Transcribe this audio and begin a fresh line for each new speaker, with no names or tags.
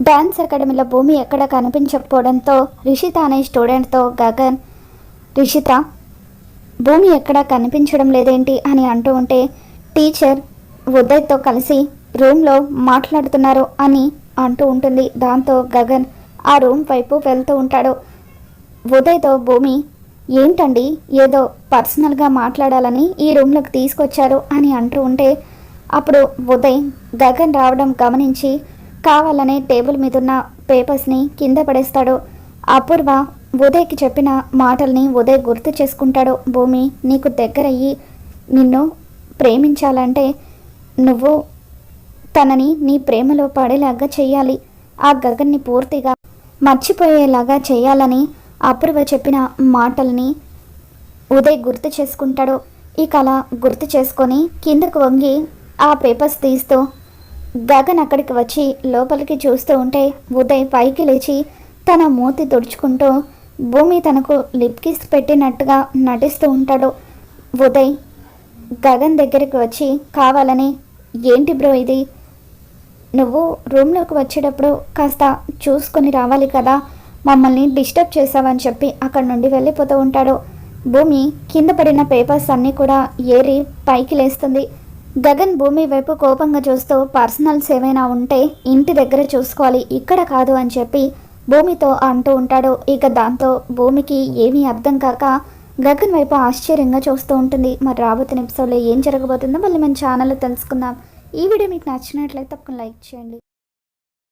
Dance అకాడమీలో భూమి ఎక్కడ కనిపించకపోవడంతో రిషిత అనే స్టూడెంట్తో గగన్ రిషిత భూమి ఎక్కడ కనిపించడం లేదేంటి అని అంటూ ఉంటే టీచర్ ఉదయ్తో కలిసి రూమ్లో మాట్లాడుతున్నారు అని అంటూ ఉంటుంది. దాంతో గగన్ ఆ రూమ్ వైపు వెళ్తూ ఉంటాడు. ఉదయ్తో భూమి ఏంటండి? ఏదో పర్సనల్గా మాట్లాడాలని ఈ రూమ్లోకి తీసుకొచ్చారు అని అంటూ ఉంటే అప్పుడు ఉదయ్ గగన్ రావడం గమనించి కావాలనే టేబుల్ మీద ఉన్న పేపర్స్ని కింద పడేస్తాడు. అపూర్వ ఉదయ్కి చెప్పిన మాటల్ని ఉదయ్ గుర్తు చేసుకుంటాడు. భూమి నీకు దగ్గరయ్యి నిన్ను ప్రేమించాలంటే నువ్వు తనని నీ ప్రేమలో పడేలాగా చేయాలి ఆ గగన్ని పూర్తిగా మర్చిపోయేలాగా చేయాలని అపూర్వ చెప్పిన మాటల్ని ఉదయ్ గుర్తు చేసుకుంటాడు. ఇక అలా గుర్తు చేసుకొని కిందకు వంగి ఆ పేపర్స్ తీస్తూ గగన్ అక్కడికి వచ్చి లోపలికి చూస్తూ ఉంటే ఉదయ్ పైకి లేచి తన మూతి తుడుచుకుంటూ భూమి తనకు లిప్ కిస్ పెట్టినట్టుగా నటిస్తూ ఉంటాడు. ఉదయ్ గగన్ దగ్గరికి వచ్చి కావాలని ఏంటి బ్రో ఇది? నువ్వు రూమ్లోకి వచ్చేటప్పుడు కాస్త చూసుకొని రావాలి కదా మమ్మల్ని డిస్టర్బ్ చేసావని చెప్పి అక్కడి నుండి వెళ్ళిపోతూ ఉంటాడు. భూమి కింద పడిన పేపర్స్ అన్నీ కూడా ఏరి పైకి లేస్తుంది. గగన్ భూమి వైపు కోపంగా చూస్తూ పర్సనల్స్ ఏమైనా ఉంటే ఇంటి దగ్గర చూసుకోవాలి ఇక్కడ కాదు అని చెప్పి భూమితో అంటూ ఉంటాడు. ఇక దాంతో భూమికి ఏమీ అర్థం కాక గగన్ వైపు ఆశ్చర్యంగా చూస్తూ ఉంటుంది. మరి రాబోతున్న ఎపిసోడ్లో ఏం జరగబోతుందో మళ్ళీ మన ఛానల్లో తెలుసుకుందాం. ఈ వీడియో మీకు నచ్చినట్లయితే తప్పకుండా లైక్ చేయండి.